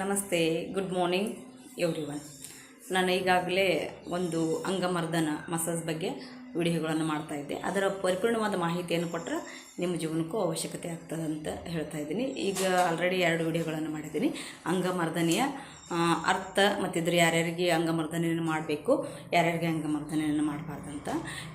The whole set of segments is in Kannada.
ನಮಸ್ತೆ ಗುಡ್ ಮಾರ್ನಿಂಗ್ ಎವ್ರಿ ಒನ್ ನಾನು ಈಗಾಗಲೇ ಒಂದು ಅಂಗಮರ್ದನ ಮಸಾಜ್ ಬಗ್ಗೆ ವಿಡಿಯೋಗಳನ್ನು ಮಾಡ್ತಾ ಇದ್ದೆ. ಅದರ ಪರಿಪೂರ್ಣವಾದ ಮಾಹಿತಿಯನ್ನು ಕೊಟ್ಟರೆ ನಿಮ್ಮ ಜೀವನಕ್ಕೂ ಅವಶ್ಯಕತೆ ಆಗ್ತದೆ ಅಂತ ಹೇಳ್ತಾ ಇದ್ದೀನಿ. ಈಗ ಆಲ್ರೆಡಿ ಎರಡು ವಿಡಿಯೋಗಳನ್ನು ಮಾಡಿದ್ದೀನಿ. ಅಂಗಮರ್ದನೆಯ ಅರ್ಥ ಮತ್ತು ಇದ್ರ ಯಾರ್ಯಾರಿಗೆ ಅಂಗಮರ್ದನೆಯನ್ನು ಮಾಡಬೇಕು, ಯಾರ್ಯಾರಿಗೆ ಅಂಗಮರ್ದನೆಯನ್ನು ಮಾಡಬಾರ್ದಂತ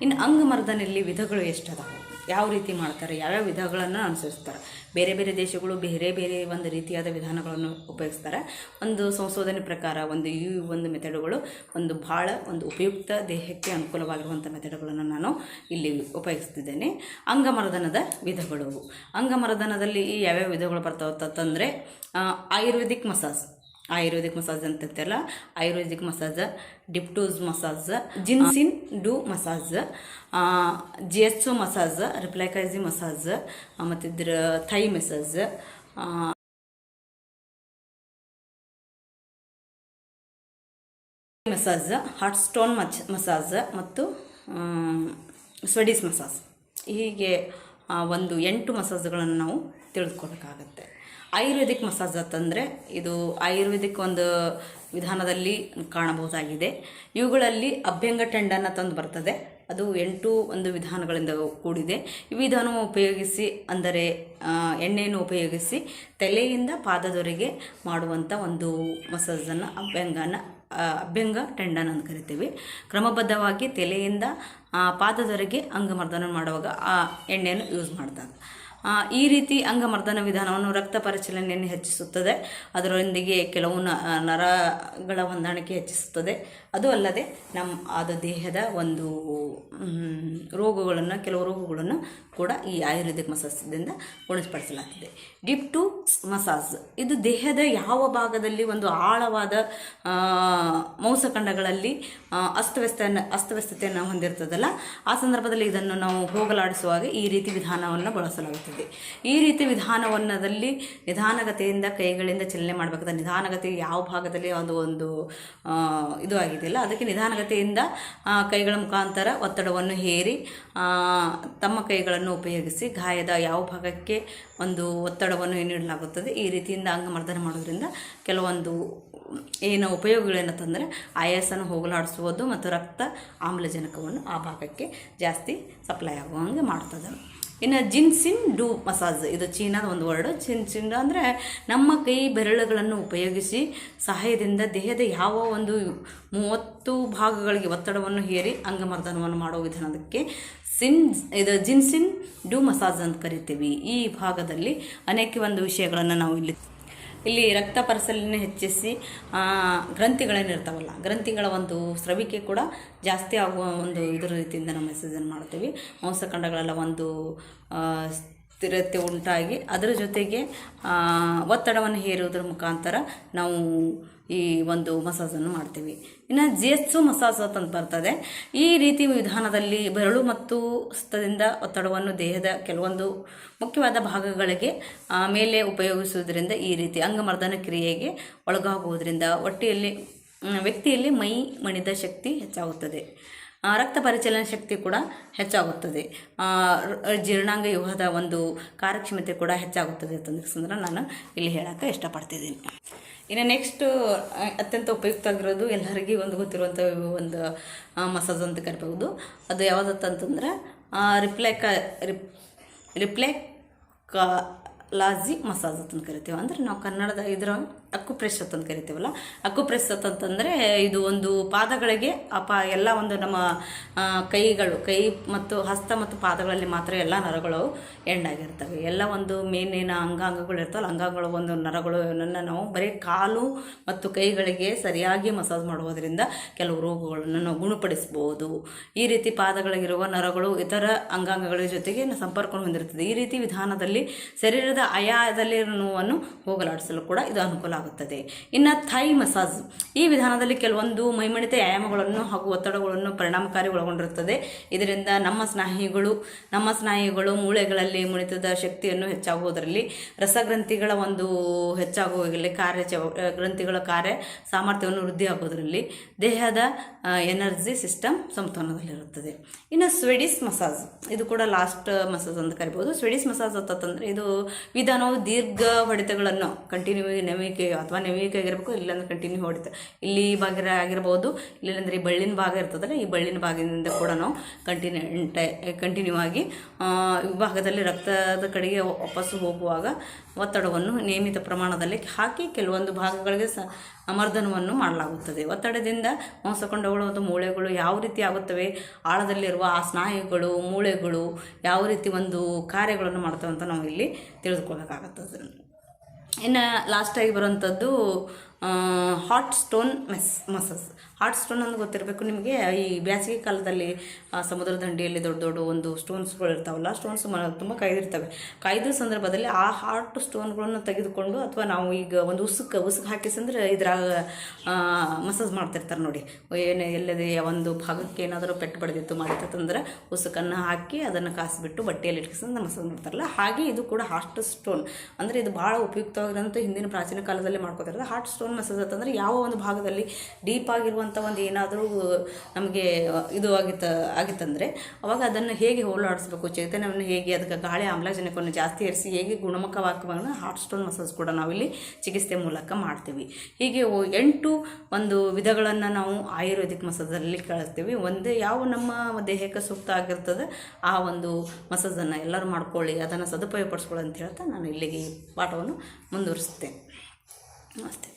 ಇನ್ನು ಅಂಗಮರ್ದನೆಯಲ್ಲಿ ವಿಧಗಳು ಎಷ್ಟು ಅದಾವೆ ಯಾವ ರೀತಿ ಮಾಡ್ತಾರೆ, ಯಾವ್ಯಾವ ವಿಧಗಳನ್ನು ಅನುಸರಿಸ್ತಾರೆ. ಬೇರೆ ಬೇರೆ ದೇಶಗಳು ಬೇರೆ ಬೇರೆ ಒಂದು ರೀತಿಯಾದ ವಿಧಾನಗಳನ್ನು ಉಪಯೋಗಿಸ್ತಾರೆ. ಒಂದು ಸಂಶೋಧನೆ ಪ್ರಕಾರ ಒಂದು ಈ ಒಂದು ಮೆಥಡ್ಗಳು ಒಂದು ಭಾಳ ಒಂದು ಉಪಯುಕ್ತ ದೇಹಕ್ಕೆ ಅನುಕೂಲವಾಗಿರುವಂಥ ಮೆಥಡ್ಗಳನ್ನು ನಾನು ಇಲ್ಲಿ ಉಪಯೋಗಿಸ್ತಿದ್ದೇನೆ. ಅಂಗಮರದನದ ವಿಧಗಳು. ಅಂಗಮರದನದಲ್ಲಿ ಯಾವ್ಯಾವ ವಿಧಗಳು ಬರ್ತಾವೆ ಅಂತಂದರೆ ಆಯುರ್ವೇದಿಕ್ ಮಸಾಜ್. ಆಯುರ್ವೇದಿಕ್ ಮಸಾಜ್ ಅಂತ ಇರ್ತಾರಲ್ಲ ಆಯುರ್ವೇದಿಕ್ ಮಸಾಜ್ ಡಿಪ್ಟೋಸ್ ಮಸಾಜ್, ಜಿನ್ಸಿನ್ ಡು ಮಸಾಜ್ ಜಿ ಒ ಮಸಾಜ್ ರಿಪ್ಲೈಕೈಸಿ massage ಮತ್ತಿದ್ರ Thai massage massage hot stone much massage ಮತ್ತು ಸ್ವೆಡಿಸ್ ಮಸಾಜ್. ಹೀಗೆ ಒಂದು ಎಂಟು ಮಸಾಜ್ಗಳನ್ನು ನಾವು ತಿಳಿದುಕೊಳ್ಬೇಕಾಗತ್ತೆ. ಆಯುರ್ವೇದಿಕ್ ಮಸಾಜ್ ಅಂತಂದರೆ ಇದು ಆಯುರ್ವೇದಿಕ್ ಒಂದು ವಿಧಾನದಲ್ಲಿ ಕಾಣಬಹುದಾಗಿದೆ. ಇವುಗಳಲ್ಲಿ ಅಭ್ಯಂಗ ಟೆಂಡನ್ನು ತಂದು ಬರ್ತದೆ. ಅದು ಎಂಟು ಒಂದು ವಿಧಾನಗಳಿಂದ ಕೂಡಿದೆ. ಈ ವಿಧಾನವನ್ನು ಉಪಯೋಗಿಸಿ ಅಂದರೆ ಎಣ್ಣೆಯನ್ನು ಉಪಯೋಗಿಸಿ ತಲೆಯಿಂದ ಪಾದದವರೆಗೆ ಮಾಡುವಂಥ ಒಂದು ಮಸಾಜನ್ನು ಅಭ್ಯಂಗನ ಅಭ್ಯಂಗ ಟೆಂಡನ್ ಅಂತ ಕರಿತೀವಿ. ಕ್ರಮಬದ್ಧವಾಗಿ ತಲೆಯಿಂದ ಪಾದದವರೆಗೆ ಅಂಗಮರ್ದನ ಮಾಡುವಾಗ ಆ ಎಣ್ಣೆಯನ್ನು ಯೂಸ್ ಆ, ಈ ರೀತಿ ಅಂಗಮರ್ದನ ವಿಧಾನವನ್ನು ರಕ್ತ ಪರಿಚಲನೆಯನ್ನು ಹೆಚ್ಚಿಸುತ್ತದೆ. ಅದರೊಂದಿಗೆ ಕೆಲವು ನರಗಳ ಹೊಂದಾಣಿಕೆ ಹೆಚ್ಚಿಸುತ್ತದೆ. ಅದು ಅಲ್ಲದೆ ನಮ್ಮ ಆದ ದೇಹದ ಒಂದು ರೋಗಗಳನ್ನು, ಕೆಲವು ರೋಗಗಳನ್ನು ಕೂಡ ಈ ಆಯುರ್ವೇದಿಕ್ ಮಸಾಜದಿಂದ ಗುಣಪಡಿಸಲಾಗ್ತದೆ. Deep to massage. ಇದು ದೇಹದ ಯಾವ ಭಾಗದಲ್ಲಿ ಒಂದು ಆಳವಾದ ಮೌಸಖಂಡಗಳಲ್ಲಿ ಅಸ್ತವ್ಯಸ್ತ ಅಸ್ತವ್ಯಸ್ತತೆಯನ್ನು ಹೊಂದಿರ್ತದಲ್ಲ, ಆ ಸಂದರ್ಭದಲ್ಲಿ ಇದನ್ನು ನಾವು ಹೋಗಲಾಡಿಸುವಾಗ ಈ ರೀತಿ ವಿಧಾನವನ್ನು ಬಳಸಲಾಗುತ್ತದೆ. ಈ ರೀತಿ ವಿಧಾನವನ್ನದಲ್ಲಿ ನಿಧಾನಗತಿಯಿಂದ ಕೈಗಳಿಂದ ಚಲನೆ ಮಾಡಬೇಕಾದ ನಿಧಾನಗತಿ ಯಾವ ಭಾಗದಲ್ಲಿ ಒಂದು ಒಂದು ಇದು ಆಗಿದೆಯಲ್ಲ, ಅದಕ್ಕೆ ನಿಧಾನಗತಿಯಿಂದ ಕೈಗಳ ಮುಖಾಂತರ ಒತ್ತಡವನ್ನು ಹೇರಿ ತಮ್ಮ ಕೈಗಳನ್ನು ಉಪಯೋಗಿಸಿ ಗಾಯದ ಯಾವ ಭಾಗಕ್ಕೆ ಒಂದು ಒತ್ತಡವನ್ನು ನೀಡಲಾಗುತ್ತದೆ ಈ ರೀತಿಯಿಂದ ಅಂಗಮರ್ದನ ಮಾಡೋದ್ರಿಂದ ಕೆಲವೊಂದು, ಏನು ಉಪಯೋಗಗಳೇನಂತಂದರೆ ಆಯಾಸನ ಹೋಗಲಾಡಿಸುವುದು ಮತ್ತು ರಕ್ತ ಆಮ್ಲಜನಕವನ್ನು ಆ ಭಾಗಕ್ಕೆ ಜಾಸ್ತಿ ಸಪ್ಲೈ ಆಗುವಂಗೆ ಮಾಡ್ತದೆ. ಇನ್ನು ಜಿನ್ಸಿನ್ ಡೂ ಮಸಾಜ್. ಇದು ಚೀನಾದ ಒಂದು ವರ್ಡು. ಚಿನ್ ಅಂದರೆ ನಮ್ಮ ಕೈ ಬೆರಳುಗಳನ್ನು ಉಪಯೋಗಿಸಿ ಸಹಾಯದಿಂದ ದೇಹದ ಯಾವ ಒಂದು ಮೂವತ್ತು ಭಾಗಗಳಿಗೆ ಒತ್ತಡವನ್ನು ಹೇರಿ ಅಂಗಮರ್ದನವನ್ನು ಮಾಡುವ ವಿಧಾನದಕ್ಕೆ ಸಿನ್, ಇದು ಜಿನ್ಸಿನ್ ಡೂ ಮಸಾಜ್ ಅಂತ ಕರಿತೀವಿ. ಈ ಭಾಗದಲ್ಲಿ ಅನೇಕ ಒಂದು ವಿಷಯಗಳನ್ನು ನಾವು ಇಲ್ಲಿ ಇಲ್ಲಿ ರಕ್ತ ಪರಿಸಲನೆ ಹೆಚ್ಚಿಸಿ ಗ್ರಂಥಿಗಳೇನಿರ್ತಾವಲ್ಲ ಗ್ರಂಥಿಗಳ ಒಂದು ಸ್ರವಿಕೆ ಕೂಡ ಜಾಸ್ತಿ ಆಗುವ ಒಂದು ಇದರ ರೀತಿಯಿಂದ ನಾವು ಮೆಸೇಜನ್ನು ಮಾಡ್ತೀವಿ. ಮಾಂಸಖಂಡಗಳೆಲ್ಲ ಒಂದು ಸ್ಥಿರತೆ ಉಂಟಾಗಿ ಅದರ ಜೊತೆಗೆ ಒತ್ತಡವನ್ನು ಹೇರುವುದರ ಮುಖಾಂತರ ನಾವು ಈ ಒಂದು ಮಸಾಜನ್ನು ಮಾಡ್ತೀವಿ. ಇನ್ನು ಜೇಸು ಮಸಾಜ್ ಅಂತ ಬರ್ತದೆ. ಈ ರೀತಿ ವಿಧಾನದಲ್ಲಿ ಬೆರಳು ಮತ್ತು ಹಸ್ತದಿಂದ ಒತ್ತಡವನ್ನು ದೇಹದ ಕೆಲವೊಂದು ಮುಖ್ಯವಾದ ಭಾಗಗಳಿಗೆ ಮೇಲೆ ಉಪಯೋಗಿಸುವುದರಿಂದ ಈ ರೀತಿ ಅಂಗಮರ್ದನ ಕ್ರಿಯೆಗೆ ಒಳಗಾಗುವುದರಿಂದ ಒಟ್ಟಿಯಲ್ಲಿ, ವ್ಯಕ್ತಿಯಲ್ಲಿ ಮೈ ಮಣಿದ ಶಕ್ತಿ ಹೆಚ್ಚಾಗುತ್ತದೆ. ರಕ್ತ ಪರಿಚಲನೆ ಶಕ್ತಿ ಕೂಡ ಹೆಚ್ಚಾಗುತ್ತದೆ. ಜೀರ್ಣಾಂಗ ವ್ಯೂಹದ ಒಂದು ಕಾರ್ಯಕ್ಷಮತೆ ಕೂಡ ಹೆಚ್ಚಾಗುತ್ತದೆ ಅಂತಂದ್ರೆ ನಾನು ಇಲ್ಲಿ ಹೇಳೋಕ್ಕೆ ಇಷ್ಟಪಡ್ತಿದ್ದೀನಿ. ಇನ್ನು ನೆಕ್ಸ್ಟ್ ಅತ್ಯಂತ ಉಪಯುಕ್ತ ಆಗಿರೋದು ಎಲ್ಲರಿಗೂ ಒಂದು ಗೊತ್ತಿರುವಂಥ ಒಂದು ಮಸಾಜ್ ಅಂತ ಕರಿಬಹುದು. ಅದು ಯಾವುದಂತಂದ್ರೆ ರಿಪ್ಲೈಕ, ರಿಪ್ ರಿಪ್ಲೈ ಲಾಜಿ ಮಸಾಜ್ ಅಂತ ಕರಿತೀವಿ. ಅಂದ್ರೆ ನಾವು ಕನ್ನಡದ ಇದರ ಅಕ್ಕು ಪ್ರೆಸ್ ಅಂತ ಕರಿತೀವಲ್ಲ? ಅಕ್ಕು ಪ್ರೆಸ್ ಅಂತಂದರೆ ಇದು ಒಂದು ಪಾದಗಳಿಗೆ ಅಪ ಎಲ್ಲ ಒಂದು ನಮ್ಮ ಕೈಗಳು, ಕೈ ಮತ್ತು ಹಸ್ತ ಮತ್ತು ಪಾದಗಳಲ್ಲಿ ಮಾತ್ರ ಎಲ್ಲ ನರಗಳು ಎಂಡಾಗಿರ್ತವೆ. ಎಲ್ಲ ಒಂದು ಮೇನೇನ ಅಂಗಾಂಗಗಳು ಇರ್ತವಲ್ಲ, ಅಂಗಾಂಗಗಳು ಒಂದು ನರಗಳು ನಾವು ಬರೀ ಕಾಲು ಮತ್ತು ಕೈಗಳಿಗೆ ಸರಿಯಾಗಿ ಮಸಾಜ್ ಮಾಡುವುದರಿಂದ ಕೆಲವು ರೋಗಗಳನ್ನು ನಾವು ಗುಣಪಡಿಸ್ಬೋದು. ಈ ರೀತಿ ಪಾದಗಳಿಗಿರುವ ನರಗಳು ಇತರ ಅಂಗಾಂಗಗಳ ಜೊತೆಗೆ ಸಂಪರ್ಕ ಹೊಂದಿರುತ್ತದೆ. ಈ ರೀತಿ ವಿಧಾನದಲ್ಲಿ ಶರೀರದ ಆಯಾದಲ್ಲಿ ನೋವನ್ನು ಹೋಗಲಾಡಿಸಲು ಕೂಡ ಇದು ಅನುಕೂಲ ಆಗುತ್ತದೆ ಇನ್ನು ಥೈ ಮಸಾಜ್. ಈ ವಿಧಾನದಲ್ಲಿ ಕೆಲವೊಂದು ಮೈಮಣಿತ ವ್ಯಾಯಾಮಗಳನ್ನು ಹಾಗೂ ಒತ್ತಡಗಳನ್ನು ಪರಿಣಾಮಕಾರಿ ಒಳಗೊಂಡಿರುತ್ತದೆ ಇದರಿಂದ ನಮ್ಮ ಸ್ನಾಯುಗಳು ನಮ್ಮ ಸ್ನಾಯುಗಳು ಮೂಳೆಗಳಲ್ಲಿ ಮುಣಿತದ ಶಕ್ತಿಯನ್ನು ಹೆಚ್ಚಾಗುವುದರಲ್ಲಿ ರಸಗ್ರಂಥಿಗಳ ಒಂದು ಹೆಚ್ಚಾಗುವಲ್ಲಿ ಕಾರ್ಯ ಗ್ರಂಥಿಗಳ ಕಾರ್ಯ ಸಾಮರ್ಥ್ಯವನ್ನು ವೃದ್ಧಿಯಾಗುವುದರಲ್ಲಿ ದೇಹದ ಎನರ್ಜಿ ಸಿಸ್ಟಮ್ ಸಮತೋಲನದಲ್ಲಿರುತ್ತದೆ. ಇನ್ನು ಸ್ವೆಡಿಸ್ ಮಸಾಜ್. ಇದು ಕೂಡ ಲಾಸ್ಟ್ ಮಸಾಜ್ ಅಂತ ಕರಿಬೋದು. ಸ್ವೆಡಿಸ್ ಮಸಾಜ್ ಅಂತಂದರೆ ಇದು ವಿಧಾನವು ದೀರ್ಘ ಹೊಡೆತಗಳನ್ನು, ಕಂಟಿನ್ಯೂ ನೆವಿಕೆ ಅಥವಾ ನೆವಿಕೆ ಆಗಿರಬೇಕು, ಇಲ್ಲಾಂದ್ರೆ ಕಂಟಿನ್ಯೂ ಹೊಡಿತ ಇಲ್ಲಿ ಭಾಗ ಆಗಿರ್ಬೋದು, ಇಲ್ಲಾಂದ್ರೆ ಈ ಬಳ್ಳಿನ ಭಾಗ ಇರ್ತದಲ್ಲ, ಈ ಬಳ್ಳಿನ ಭಾಗದಿಂದ ಕೂಡ ನಾವು ಕಂಟಿನ್ಯೂ ಕಂಟಿನ್ಯೂ ಆಗಿ ವಿಭಾಗದಲ್ಲಿ ರಕ್ತದ ಕಡೆಗೆ ವಾಪಸ್ಸು ಹೋಗುವಾಗ ಒತ್ತಡವನ್ನು ನಿಯಮಿತ ಪ್ರಮಾಣದಲ್ಲಿ ಹಾಕಿ ಕೆಲವೊಂದು ಭಾಗಗಳಿಗೆ ಸ ಮರ್ದನವನ್ನು ಮಾಡಲಾಗುತ್ತದೆ. ಒತ್ತಡದಿಂದ ಮಾಂಸಖಂಡಗಳು ಮತ್ತು ಮೂಳೆಗಳು ಯಾವ ರೀತಿ ಆಗುತ್ತವೆ? ಆಳದಲ್ಲಿರುವ ಆ ಸ್ನಾಯುಗಳು, ಮೂಳೆಗಳು ಯಾವ ರೀತಿ ಒಂದು ಕಾರ್ಯಗಳನ್ನು ಮಾಡ್ತವೆ ಅಂತ ನಾವು ಇಲ್ಲಿ ತಿಳಿದುಕೊಳ್ಳಬೇಕಾಗುತ್ತದೆ ಇನ್ನು ಲಾಸ್ಟಾಗಿ ಬರುವಂಥದ್ದು ಹಾಟ್ ಸ್ಟೋನ್ ಮೆಸ್ ಮಸಸ್ ಹಾಟ್ ಸ್ಟೋನ್ ಅಂತ ಗೊತ್ತಿರಬೇಕು ನಿಮಗೆ? ಈ ಬೇಸಿಗೆ ಕಾಲದಲ್ಲಿ ಸಮುದ್ರ ದಂಡೆಯಲ್ಲಿ ದೊಡ್ಡ ದೊಡ್ಡ ಒಂದು ಸ್ಟೋನ್ಸ್ಗಳು ಇರ್ತಾವಲ್ಲ ಸ್ಟೋನ್ಸ್ ತುಂಬ ಕಾಯ್ದಿರ್ತವೆ. ಕಾಯ್ದ ಸಂದರ್ಭದಲ್ಲಿ ಆ ಹಾಟ್ ಸ್ಟೋನ್ಗಳನ್ನು ತೆಗೆದುಕೊಂಡು ಅಥವಾ ನಾವು ಈಗ ಒಂದು ಉಸುಕು ಉಸುಕು ಹಾಕಿಸಂದ್ರೆ ಇದ್ರಾಗ ಮಸಾಜ್ ಮಾಡ್ತಿರ್ತಾರೆ ನೋಡಿ. ಏನು ಎಲ್ಲದೆ ಒಂದು ಭಾಗಕ್ಕೆ ಏನಾದರೂ ಪೆಟ್ಟು ಬಡ್ದಿತ್ತು ಮಾಡಿತ್ತಂದ್ರೆ ಉಸುಕನ್ನು ಹಾಕಿ ಅದನ್ನು ಕಾಸಿಬಿಟ್ಟು ಬಟ್ಟೆಯಲ್ಲಿ ಇಟ್ಕಿಸಂದ್ರೆ ಮಸಾಜ್ ಮಾಡ್ತಾರಲ್ಲ. ಹಾಗೆ ಇದು ಕೂಡ ಹಾಟ್ ಸ್ಟೋನ್ ಅಂದರೆ ಇದು ಭಾಳ ಉಪಯುಕ್ತವಾಗಿರೋಂಥ ಹಿಂದಿನ ಪ್ರಾಚೀನ ಕಾಲದಲ್ಲಿ ಮಾಡ್ಕೋತಾರೆ ಹಾಟ್ ಸ್ಟೋನ್ ಮಸಾಜ್ ಅಂತಂದ್ರೆ ಯಾವ ಒಂದು ಭಾಗದಲ್ಲಿ ಡೀಪ್ ಆಗಿರುವಂಥ ಒಂದು ಏನಾದರೂ ನಮಗೆ ಇದು ಆಗಿತ್ತ, ಆಗಿತ್ತಂದರೆ ಅವಾಗ ಅದನ್ನು ಹೇಗೆ ಹೋಲಾಡಿಸ್ಬೇಕು ಚೈತನ್ಯವನ್ನು ಹೇಗೆ ಅದಕ್ಕೆ ಗಾಳಿ ಆಮ್ಲಜನಕವನ್ನು ಜಾಸ್ತಿ ಏರಿಸಿ ಹೇಗೆ ಗುಣಮುಖವಾಗುವಾಗ ಹಾಟ್ ಸ್ಟೋನ್ ಮಸಾಜ್ ಕೂಡ ನಾವಿಲ್ಲಿ ಚಿಕಿತ್ಸೆ ಮೂಲಕ ಮಾಡ್ತೀವಿ. ಹೀಗೆ ಎಂಟು ಒಂದು ವಿಧಗಳನ್ನು ನಾವು ಆಯುರ್ವೇದಿಕ್ ಮಸಾಜಲ್ಲಿ ಕಳಿಸ್ತೀವಿ. ಒಂದೇ ಯಾವ ನಮ್ಮ ದೇಹಕ್ಕೆ ಸೂಕ್ತ ಆಗಿರ್ತದೆ, ಆ ಒಂದು ಮಸಾಜನ್ನು ಎಲ್ಲರೂ ಮಾಡ್ಕೊಳ್ಳಿ, ಅದನ್ನು ಸದುಪಯೋಗಪಡಿಸ್ಕೊಳ್ಳಿ ಅಂತ ಹೇಳ್ತಾ ನಾನು ಇಲ್ಲಿಗೆ ಈ ಪಾಠವನ್ನು ಮುಂದುವರಿಸ್ತೇನೆ ನಮಸ್ತೆ.